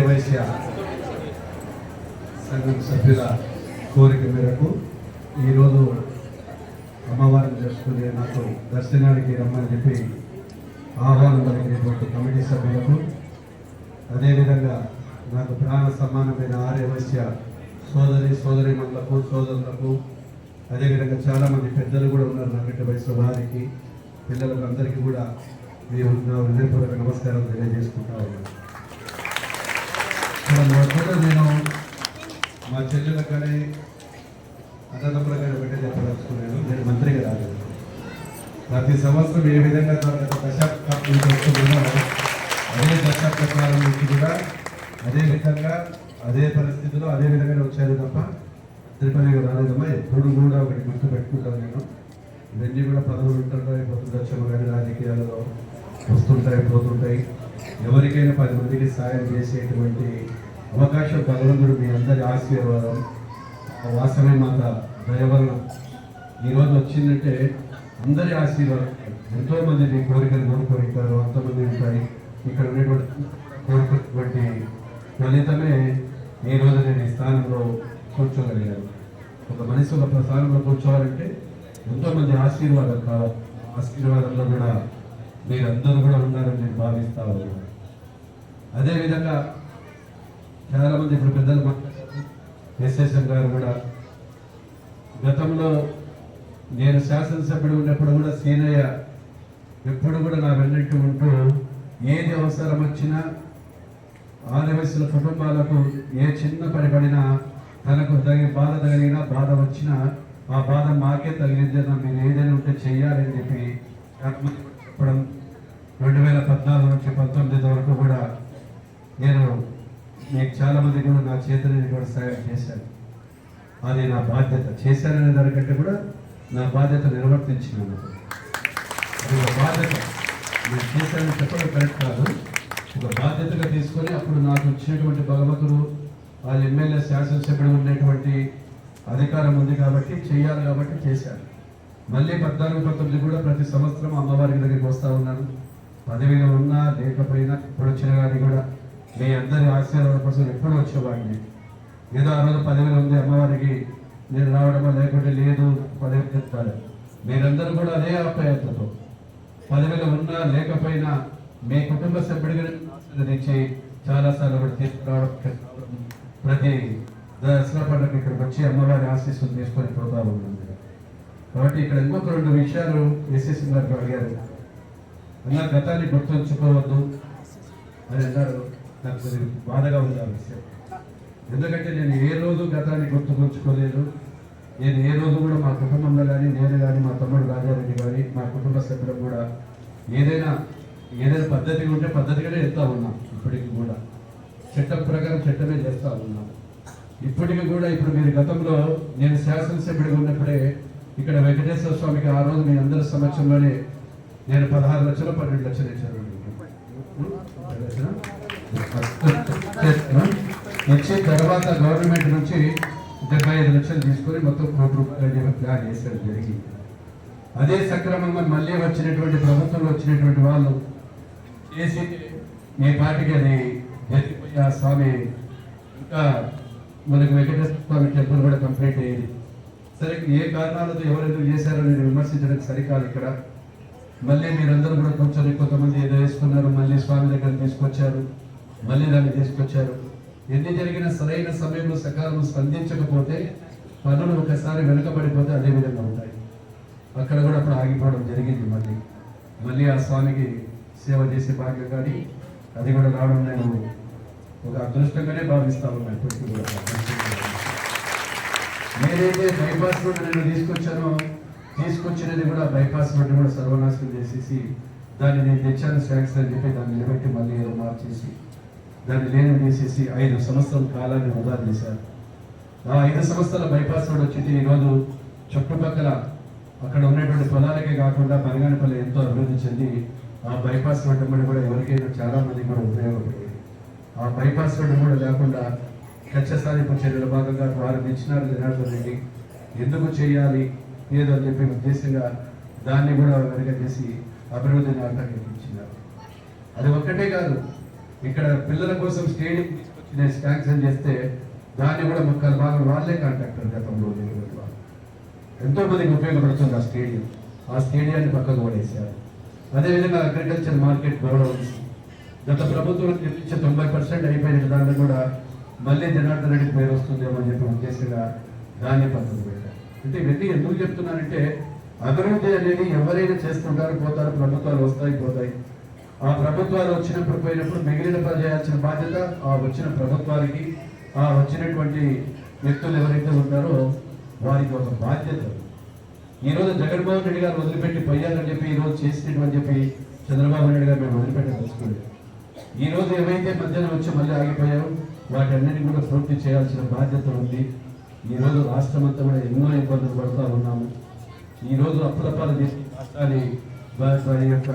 వైశ్య సంఘం సభ్యుల కోరిక మేరకు ఈరోజు అమ్మవారిని దర్శకునే నాకు దర్శనానికి రమ్మని చెప్పి ఆహ్వానం పలికినటువంటి కమిటీ సభ్యులకు అదేవిధంగా నాకు ప్రాణ సమానమైన ఆర్యవశ్య సోదరి సోదరి మండలకు సోదరులకు అదేవిధంగా చాలామంది పెద్దలు కూడా ఉన్నారు నాకంటే వయసు వారికి పిల్లలకు అందరికీ కూడా మేము హృదయపూర్వక నమస్కారం తెలియజేసుకుంటా ఉన్నాను. ఇక్కడ నేను మా చెల్లెలకు కానీ అన్నదమ్ములకు కానీ ఒకటే చెప్పదలుచుకున్నాను. నేను మంత్రిగా రాలేదు ప్రతి సంవత్సరం ఏ విధంగా గత దశాబ్దం నుంచి అదే దశాబ్ద కాలం నుంచి కూడా అదే విధంగా అదే పరిస్థితిలో అదే విధంగానే వచ్చారు తప్ప తిరుపతికి రాలేదమ్మా. ఎప్పుడు కూడా ఒకటి గుర్తు పెట్టుకుంటాను నేను. ఇవన్నీ కూడా పదవులు ఉంటుంటాయి పోతుండొచ్చాము కానీ రాజకీయాలలో వస్తుంటాయి పోతుంటాయి. ఎవరికైనా పది మందికి సాయం చేసేటువంటి అవకాశం భగవంతుడు మీ అందరి ఆశీర్వాదం వాసనే మాత దయవలన ఈరోజు వచ్చిందంటే అందరి ఆశీర్వాదం. ఎంతో మంది మీ కోరికలు కోరుకుంటారు అంతమంది ఉంటాయి. ఇక్కడ ఉన్నటువంటి కోరుకున్నటువంటి ఫలితమే ఈరోజు నేను ఈ స్థానంలో కూర్చోగలిగాను. ఒక మనిషి ఒక స్థానంలో కూర్చోవాలంటే ఎంతో మంది ఆశీర్వాదం కావాలి ఆశీర్వాదంలో కూడా మీరందరూ కూడా ఉన్నారని నేను భావిస్తా ఉన్నాను. అదేవిధంగా చాలా మంది ఇప్పుడు పెద్దలు మాట్లాడారు గారు కూడా గతంలో నేను శాసనసభ్యుడు ఉన్నప్పుడు కూడా సీనయ్య ఎప్పుడు కూడా నా వెన్నట్టు ఉంటూ ఏది అవసరం వచ్చినా ఆదివాసుల కుటుంబాలకు ఏ చిన్న పని పడినా తనకు తగిన బాధ తగిలినా బాధ వచ్చినా ఆ బాధ మాకే తగిలింది నేను ఏదైనా ఉంటే చేయాలని చెప్పి చెప్పడం రెండు వేల పద్నాలుగు నుంచి పంతొమ్మిది వరకు కూడా నేను మీకు చాలా మంది కూడా నా చేతులని కూడా సహాయం చేశాను అది నా బాధ్యత. చేశాననే దానికంటే కూడా నా బాధ్యత నిర్వర్తించినాను అది ఒక బాధ్యత. నేను చేశానని చెప్పడం కరెక్ట్ కాదు. ఒక బాధ్యతగా తీసుకొని అప్పుడు నాకు వచ్చినటువంటి భగవంతుడు ఆ ఎమ్మెల్యే శాసనసభ్యుడు ఉన్నటువంటి అధికారం ఉంది కాబట్టి చేయాలి కాబట్టి చేశాను మళ్ళీ పద్నాలుగు పంతొమ్మిది కూడా ప్రతి సంవత్సరం అమ్మవారి దగ్గరికి వస్తూ ఉన్నాను. పదవిలో ఉన్నా లేకపోయినా ఇప్పుడు వచ్చిన కానీ కూడా మీ అందరి ఆశీర్వాదం కోసం ఎప్పుడూ వచ్చేవాడిని. ఏదో ఆ రోజు పదివేలు ఉంది అమ్మవారికి నేను రావడమో లేకుంటే లేదు పదివేలు చెప్తారు. మీరందరూ కూడా అదే ఆప్యాయతతో పదివేలు ఉన్నా లేకపోయినా మీ కుటుంబ సభ్యుడిగా ఆశీర్వదించి చాలాసార్లు కూడా తీసుకురావడం ప్రతి దసరా పండుగ ఇక్కడికి వచ్చి అమ్మవారి ఆశీస్సులు తీసుకొని పోతా ఉంటుంది కాబట్టి ఇక్కడ ఇంకొక రెండు విషయాలు ఎస్ఎస్సి గారు అడిగారు అన్న గతాన్ని గుర్తుంచుకోవద్దు. అని అన్నారు నాకు కొద్దిగా బాధగా ఉంది ఆ విషయం. ఎందుకంటే నేను ఏ రోజు గతాన్ని గుర్తుకొచ్చుకోలేదు నేను ఏ రోజు కూడా మా కుటుంబంలో కానీ నేను కానీ మా తమ్ముడు రాజారెడ్డి కానీ మా కుటుంబ సభ్యులు కూడా ఏదైనా ఏదైనా పద్ధతి ఉంటే పద్ధతిగానే వెళ్తా ఉన్నాం ఇప్పటికి కూడా. చట్టం ప్రకారం చట్టమే చేస్తూ ఉన్నాం. ఇప్పటికి కూడా ఇప్పుడు మీరు గతంలో నేను శాసనసభ్యుడిగా ఉన్నప్పుడే ఇక్కడ వెంకటేశ్వర స్వామికి ఆ రోజు మీ అందరి సమక్షంలోనే నేను పదహారు లక్షలు పన్నెండు లక్షలు ఇచ్చాను. వచ్చిన తర్వాత గవర్నమెంట్ నుంచి డెబ్బై ఐదు లక్షలు తీసుకొని మొత్తం కోటి రూపాయలు ప్లాన్ చేశారు జరిగింది. అదే సక్రమంగా మళ్ళీ వచ్చినటువంటి ప్రభుత్వంలో వచ్చినటువంటి వాళ్ళు చేసి మీ పార్టీకి అది జరిగిపోయి ఆ స్వామి ఇంకా మనకి వెంకటేశ్వర స్వామి టెంపుల్ కూడా కంప్లీట్ అయ్యేది. సరే ఏ కారణాలతో ఎవరెందుకు చేశారో నేను విమర్శించడానికి సరికాదు ఇక్కడ. మళ్ళీ మీరందరూ కూడా కూర్చొని కొంతమంది ఏదో వేసుకున్నారు మళ్ళీ స్వామి దగ్గర తీసుకొచ్చారు. మళ్ళీ దాన్ని తీసుకొచ్చారు. ఎన్ని జరిగినా సరైన సమయంలో సకాలంలో స్పందించకపోతే పనులు ఒకసారి వెనుకబడిపోతే అదే విధంగా ఉంటాయి. అక్కడ కూడా అప్పుడు ఆగిపోవడం జరిగింది మళ్ళీ. మళ్ళీ ఆ స్వామికి సేవ చేసే భాగ్యం కానీ అది కూడా రావడం నేను ఒక అదృష్టంగానే భావిస్తా ఉన్నాను ఇప్పటికీ కూడా. నేనైతే బైపాస్ రోడ్ నేను తీసుకొచ్చానో తీసుకొచ్చినది కూడా బైపాస్ రోడ్ కూడా సర్వనాశనం చేసేసి దాన్ని నేను తెచ్చాను శాంక్షన్ అని చెప్పి దాన్ని నిలబెట్టి మళ్ళీ ఏదో మార్చేసి దాన్ని నేను చేసేసి ఐదు సంవత్సరాల కాలాన్ని వృధా చేశారు ఆ ఐదు సంవత్సరాల బైపాస్ రోడ్ వచ్చి ఈరోజు చుట్టుపక్కల అక్కడ ఉన్నటువంటి పొలాలకే కాకుండా బనగానపల్లి ఎంతో అభివృద్ధి చెంది ఆ బైపాస్ రోడ్డు వెంబడి కూడా ఎవరికైనా చాలా మంది కూడా ఉపయోగపడింది. ఆ బైపాస్ రోడ్డు కూడా లేకుండా కచ్చసారింపు చర్యల భాగంగా వారు ఇచ్చినారు జనార్దన్ రెడ్డి ఎందుకు చేయాలి? ఏదో అని చెప్పి ఉద్దేశంగా దాన్ని కూడా వెనక చేసి అభివృద్ధిని ఆటంకించినారు అది ఒక్కటే కాదు ఇక్కడ పిల్లల కోసం స్టేడియం నేను శాంక్షన్ చేస్తే దాన్ని కూడా ముక్కలు భాగం వాళ్ళే కాంట్రాక్టర్ గతంలో ఎంతో మందికి ఉపయోగపడుతుంది ఆ స్టేడియం. ఆ స్టేడియాన్ని పక్కకు పడేశారు. అదేవిధంగా అగ్రికల్చర్ మార్కెట్ గౌరవం గత ప్రభుత్వం నిర్మించే తొంభై పర్సెంట్ అయిపోయిన దాన్ని కూడా మళ్ళీ జనార్దన్ రెడ్డి పేరు వస్తుందేమో అని చెప్పి ఉద్దేశంగా దాన్ని పక్కకు పెట్టారు. అంటే ఇవన్నీ ఎందుకు చెప్తున్నానంటే అభివృద్ధి అనేది ఎవరైనా చేస్తుంటారు పోతారు ప్రభుత్వాలు వస్తాయి పోతాయి. ఆ ప్రభుత్వాలు వచ్చినప్పుడు పోయినప్పుడు మిగిలిన పని చేయాల్సిన బాధ్యత ఆ వచ్చిన ప్రభుత్వానికి ఆ వచ్చినటువంటి వ్యక్తులు ఎవరైతే ఉంటారో వారికి ఒక బాధ్యత. ఈరోజు జగన్మోహన్ రెడ్డి గారు వదిలిపెట్టి పోయారని చెప్పి ఈరోజు రోజు చేసినట్టు చెప్పి చంద్రబాబు నాయుడు గారు మేము వదిలిపెట్టదలుచుకోలేదు ఈరోజు ఏవైతే మధ్యాహ్నం వచ్చి మళ్ళీ ఆగిపోయారో వాటన్నిటిని కూడా పూర్తి చేయాల్సిన బాధ్యత ఉంది. ఈ రోజు రాష్ట్రం అంతా కూడా ఎన్నో ఇబ్బందులు పడుతూ ఉన్నాము. ఈ రోజు అప్పులపాలు చేసి రాష్ట్రాన్ని యొక్క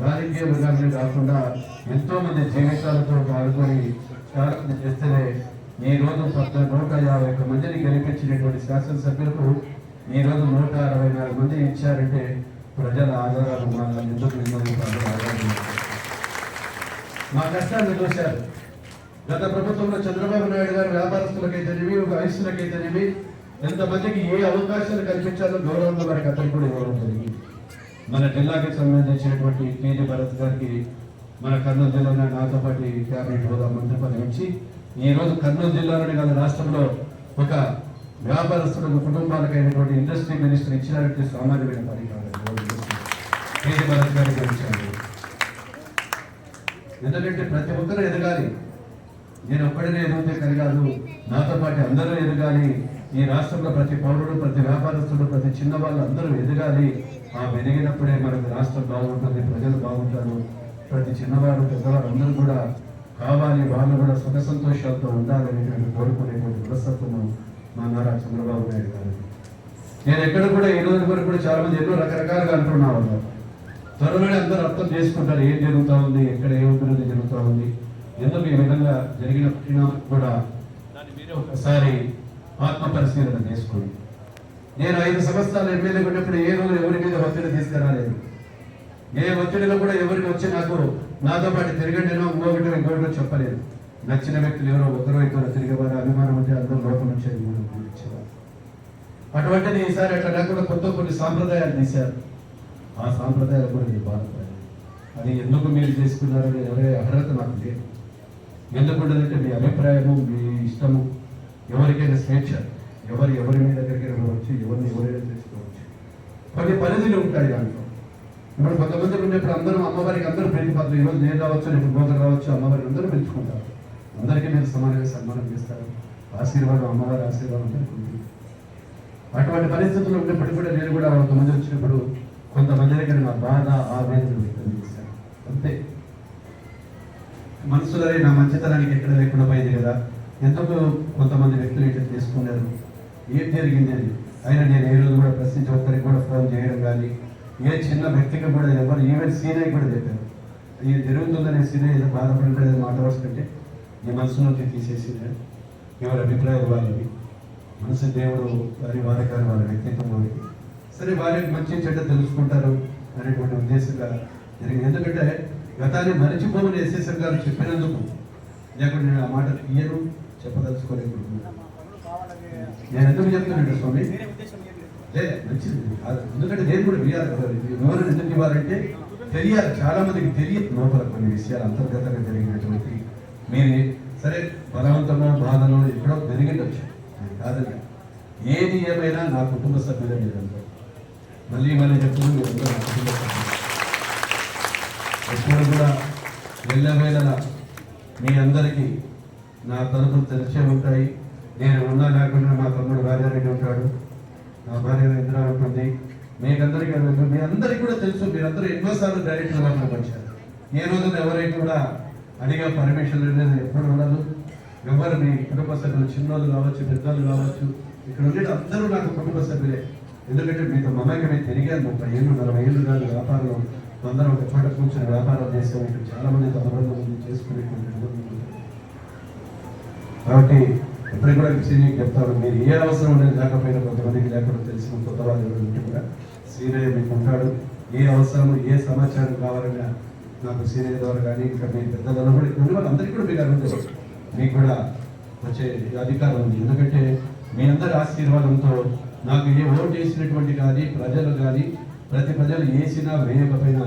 రాజకీయ మృగాన్ని కాకుండా ఎంతో మంది జీవితాలతో పాల్గొని చాలా చేస్తేనే ఈ రోజు పద్ద నూట యాభై ఒక్క మందిని గెలిపించినటువంటి శాసనసభ్యులకు ఈ రోజు నూట అరవై నాలుగు మంది ఇచ్చారంటే ప్రజల ఆధారాలు మన ఎందుకు మా కష్టాన్ని చూశారు. గత ప్రభుత్వంలో చంద్రబాబు నాయుడు గారు వ్యాపారస్తులకైతేనేమి ఒక వయస్సులకైతేనేమి ఎంతమందికి ఏ అవకాశాలు కల్పించాలో గౌరవంగా వారికి అతను కూడా ఇవ్వడం జరిగింది. మన జిల్లాకి సంబంధించినటువంటి కేజీ భరత్ గారికి మన కర్నూలు జిల్లా నాతో పాటు క్యాబినెట్ హోదా మంత్రి పదవి ఇచ్చి ఈ రోజు కర్నూలు జిల్లాలోని కాదు రాష్ట్రంలో ఒక వ్యాపారస్తులకు కుటుంబాలకైనటువంటి ఇండస్ట్రీ మినిస్టర్ ఇచ్చినటువంటి సామాన్యమైన పని కేజీ భరత్ గారికి ఇచ్చారు ఎందుకంటే ప్రతి ఒక్కరూ ఎదగాలి. నేను ఒక్కడనే ఎదిగితే కలిగాదు నాతో పాటు అందరూ ఎదగాలి. ఈ రాష్ట్రంలో ప్రతి పౌరుడు ప్రతి వ్యాపారస్తుడు ప్రతి చిన్న వాళ్ళు అందరూ ఎదగాలి. ఆ పెరిగినప్పుడే మనకు రాష్ట్రం బాగుంటుంది ప్రజలు బాగుంటారు. ప్రతి చిన్నవాడు పెద్దవాడు అందరూ కూడా కావాలి వాళ్ళు కూడా సుఖ సంతోషాలతో ఉండాలనేటువంటి కోరుకునేటువంటి మనస్తత్వము మా నారా చంద్రబాబు నాయుడు గారు. నేను ఎక్కడ కూడా ఈ రోజు వరకు కూడా చాలా మంది ఎన్నో రకరకాలుగా అంటున్నా ఉన్నారు త్వరలోనే అందరూ అర్థం చేసుకుంటారు ఏం జరుగుతూ ఉంది ఎక్కడ ఏ అభివృద్ధి జరుగుతూ ఉంది. ఎందుకు ఈ విధంగా జరిగిన కూడా దాన్ని మీరే ఒకసారి ఆత్మ పరిశీలన చేసుకోండి. నేను ఐదు సంవత్సరాలు ఎమ్మెల్యే ఉన్నప్పుడు ఏ రోజు ఎవరి మీద ఒత్తిడి తీసుకురాలేదు. ఏ ఒత్తిడిలో కూడా ఎవరికి వచ్చి నాకు నాతో పాటు తిరగండినో ఇంకొకటి ఇంకొకటి చెప్పలేదు. నచ్చిన వ్యక్తులు ఎవరో ఒకరో ఇద్దరు తిరిగేవారు అభిమానం అంటే అందరూ లోపల వచ్చేది మనం గుర్తించేవారు. అటువంటిది ఈసారి అట్లా లేకుండా కొత్త కొన్ని సాంప్రదాయాలు తీశారు. ఆ సాంప్రదాయాలు కూడా నేను బాధపడాలి అది ఎందుకు మీరు చేసుకున్నారని ఎవరే అర్హత నాకు లేదు. ఎందుకు ఉండదంటే మీ అభిప్రాయము మీ ఇష్టము ఎవరికైనా స్వేచ్ఛ. ఎవరు ఎవరి మీద దగ్గరికి వచ్చి ఎవరిని ఎవరైనా చేసుకోవచ్చు కొన్ని పరిధులు ఉంటాయి దాంట్లో. ఇప్పుడు కొంతమంది ఉన్నప్పుడు అందరూ అమ్మవారికి అందరూ ప్రీతిపాత్ర ఈరోజు నేను రావచ్చు నేను గోదరు రావచ్చు అమ్మవారిని అందరూ పెంచుకుంటారు అందరికీ మీరు సమానంగా సన్మానం చేస్తారు. ఆశీర్వాదం అమ్మవారి ఆశీర్వాదం అందరికీ అటువంటి పరిస్థితులు ఉన్నప్పటికీ కూడా నేను కూడా కొంతమంది వచ్చినప్పుడు కొంతమంది దగ్గర నా బాధ ఆవేదన వ్యక్తం చేశాను అంతే. మనసులనే నా మంచితనానికి ఎక్కడ లేకుండా పోయింది కదా. ఎంతో కొంతమంది వ్యక్తులు ఇట్లా తీసుకున్నారు. ఏం జరిగింది అని. అయినా నేను ఏ రోజు కూడా ప్రశ్నించి ఒక్కరికి కూడా ఫోన్ చేయడం కానీ ఏ చిన్న వ్యక్తికి కూడా ఎవరు ఈవెన్ సీనియర్ కూడా చెప్పాను. ఇది జరుగుతుందనే సీనియర్ ఏదో బాధపడలేదు మాట వస్తుంటే నీ మనసు నుంచి తీసేసింది. ఎవరి అభిప్రాయం వాళ్ళవి మనసు దేవుడు వారి వారికారు వాళ్ళ వ్యక్తిత్వం వారికి సరే వారికి మంచి చెడ్డ తెలుసుకుంటారు అనేటువంటి ఉద్దేశంగా జరిగింది. ఎందుకంటే గతాన్ని మరిచిపోమని ఎస్ఎస్ఎం గారు చెప్పినందుకు లేకుంటే నేను ఆ మాట ఇయ్యను చెప్పదలుచుకోలేకపోతున్నాను. నేను ఎందుకు చెప్తున్నాను స్వామి? లేదు మంచిది ఎందుకంటే నేను కూడా వియాలి వివరణ ఎందుకు ఇవ్వాలంటే తెలియాలి చాలా మందికి తెలియదు లోపల కొన్ని విషయాలు అంతర్గతంగా జరిగినటువంటి మీరు సరే బలవంతమో బాధనో ఎక్కడో జరిగిండొచ్చు కాదండి. ఏది ఏమైనా నా కుటుంబ సభ్యులే మీరందరూ మళ్ళీ మళ్ళీ చెప్తున్నాను మీరందరూ నా కుటుంబ సభ్యులు. ఎప్పుడు కూడా వెళ్ళవేళ మీ అందరికీ నా తలుపులు తెరిచే ఉంటాయి. నేను ఉన్నా లేకుండా మా తమ్ముడు రాజారెడ్డి ఉంటాడు. నా భార్య ఇంద్ర ఉంటుంది మీకందరికీ మీ అందరికీ కూడా తెలుసు. మీరందరూ ఎన్నోసార్లు డైరెక్టర్గా వాళ్ళు వచ్చారు ఏ రోజున ఎవరైనా కూడా అడిగా పర్మిషన్ అనేది ఎప్పుడు ఉండదు ఎవరు మీ కుటుంబ సభ్యులు చిన్నోళ్ళు కావచ్చు పెద్దోళ్ళు కావచ్చు ఇక్కడ ఉండే అందరూ నాకు కుటుంబ సభ్యులే. ఎందుకంటే మీతో మమేకమే తిరిగాను ముప్పై ఏళ్ళు నలభై ఏళ్ళు కాదు వ్యాపారంలో. అందరం ఒక చోట కూర్చొని వ్యాపారం చేసాము ఇక్కడ చాలా మంది తమ చేసుకునే కాబట్టి ఎప్పటికి కూడా సీనియర్ చెప్తాను మీరు ఏ అవసరం అనేది లేకపోయినా కొంతమందికి లేకుండా తెలిసిన కొత్త వాళ్ళు ఉంటే కూడా సీనియర్ మీకు ఉంటాడు ఏ అవసరం ఏ సమాచారం కావాలన్నా నాకు సీనియర్ ద్వారా కానీ ఇక్కడ మీ పెద్దలలో కూడా ఇక్కడ ఉన్న కూడా మీకు అడుగుతారు మీకు కూడా వచ్చే అధికారం ఉంది. ఎందుకంటే మీ అందరి ఆశీర్వాదంతో నాకు ఏ ఓటు వేసినటువంటి కానీ ప్రజలు కానీ ప్రతి ప్రజలు వేసినా వేయకపోయినా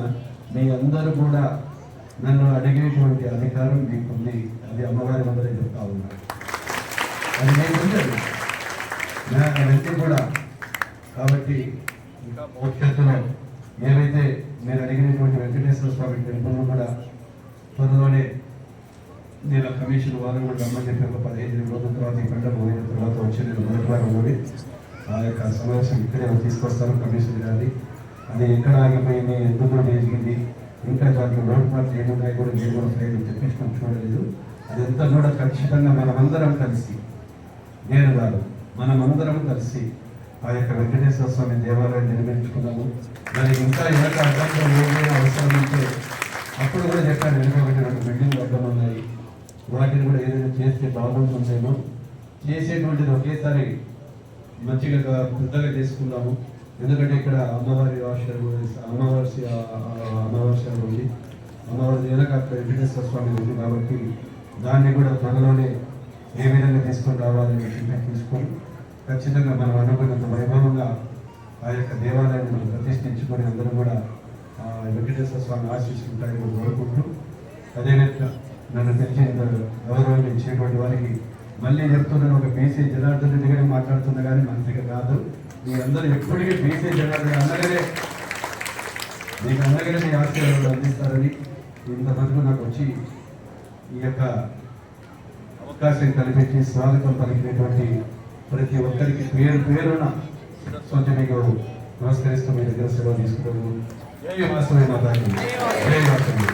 మీ అందరూ కూడా నన్ను అడిగేటువంటి అధికారం మీకుంది. అది అమ్మవారి ముందరే చెప్తా ఉన్నాను. అది నేను ఉండదు నాకు కూడా. కాబట్టి ఇంకా భవిష్యత్తులో ఏవైతే నేను అడిగినటువంటి వెంకటేశ్వర స్వామి టెంపుల్ కూడా త్వరలోనే నేను కమిషన్ వారం కూడా రమ్మని చెప్పి ఒక పదిహేను రోజుల తర్వాత ఈ పోయిన తర్వాత వచ్చి నేను మొదటి వారం పోయి ఆ యొక్క సమావేశం ఇక్కడే తీసుకొస్తాను కమిషన్ గారిని. అది ఎక్కడ ఆగిపోయింది ఎందుకు జరిగింది ఇంకా దానికి రోడ్ మార్క్ ఏమున్నాయి కూడా నేను కూడా ఫ్లైట్ తెప్పించుకొని చూడలేదు. అదంతా కూడా ఖచ్చితంగా మనమందరం కలిసి నేను కాదు మనమందరం కలిసి ఆ యొక్క వెంకటేశ్వర స్వామి దేవాలయం నిర్మించుకున్నాము. మరి ఇంకా వెనక అడ్డంగా ఏదైనా అవసరం ఉంటే అప్పుడు కూడా చెప్పాను వెనక ఒకటి రెండు అడ్డం ఉన్నాయి. వాటిని కూడా ఏదైనా చేస్తే బాగుంటుందేమో చేసేటువంటిది ఒకేసారి మంచిగా పెద్దగా తీసుకున్నాము ఎందుకంటే ఇక్కడ అమ్మవారి ఆశ్రమం అమ్మవారి అమావాస్య ఉంది. అమ్మవారి వెనక అక్కడ వెంకటేశ్వర స్వామి ఉంది కాబట్టి దాన్ని కూడా త్వరలోనే ఏ విధంగా తీసుకొని రావాలని చెప్పి తీసుకొని ఖచ్చితంగా మనం అనుకున్నంత వైభవంగా ఆ యొక్క దేవాలయాన్ని మనం ప్రతిష్ఠించుకొని అందరూ కూడా ఆ వెంకటేశ్వర స్వామి ఆశీస్సుంటాయని కోరుకుంటూ అదేవిధంగా నన్ను తెలిసిన గౌరవం ఇచ్చేటువంటి వారికి మళ్ళీ చెప్తున్నాను ఒక బీసీ జనార్దన్ రెడ్డి గారు మాట్లాడుతున్నా కానీ దగ్గర కాదు మీ అందరూ ఎప్పటికీ బీసీ జనార్దన్ అందరికీ మీకు అందరికీ ఆశీర్వాదాలు అందిస్తారని ఇంతవరకు నాకు వచ్చి ఈ యొక్క అవకాశం కల్పించి స్వాగతం పలికినటువంటి ప్రతి ఒక్కరికి పేరు పేరున సొంత మీకు నమస్కరిస్తూ మీ దగ్గర సెలవు తీసుకున్నాము జై వాసవి మాతాకి జై వాసవి